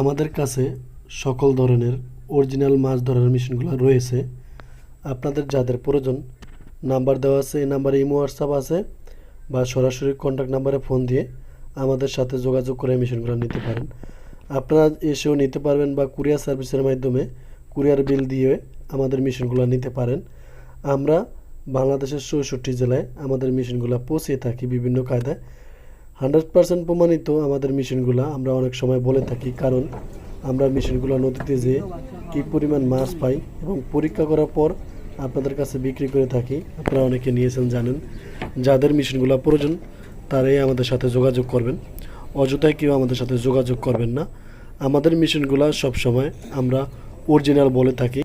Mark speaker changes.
Speaker 1: আমাদের কাছে সকল ধরনের অরিজিনাল মাছ ধরার মেশিনগুলো রয়েছে। আপনাদের যাদের প্রয়োজন, নাম্বার দেওয়া আছে, এই নাম্বারে ইমো, হোয়াটসঅ্যাপ আছে। বা সরাসরি কন্ট্যাক্ট নাম্বারে ফোন দিয়ে আমাদের সাথে যোগাযোগ করে মেশিনগুলো নিতে পারেন। আপনারা এসেও নিতে পারবেন বা কুরিয়ার সার্ভিসের মাধ্যমে কুরিয়ার বিল দিয়ে আমাদের মেশিনগুলো নিতে পারেন। আমরা বাংলাদেশের চৌষট্টি জেলায় আমাদের মেশিনগুলো পৌঁছে থাকি বিভিন্ন কায়দায়। হান্ড্রেড পার্সেন্ট প্রমাণিত আমাদের মেশিনগুলো আমরা অনেক সময় বলে থাকি, কারণ আমরা মেশিনগুলো নদীতে যেয়ে কী পরিমাণ মাছ পাই এবং পরীক্ষা করার পর আপনাদের কাছে বিক্রি করে থাকি। আপনারা অনেকে নিয়েছেন, জানেন। যাদের মেশিনগুলো প্রয়োজন, তারাই আমাদের সাথে যোগাযোগ করবেন। অযথায় কেউ আমাদের সাথে যোগাযোগ করবেন না। আমাদের মেশিনগুলো সবসময় আমরা অরিজিনাল বলে থাকি।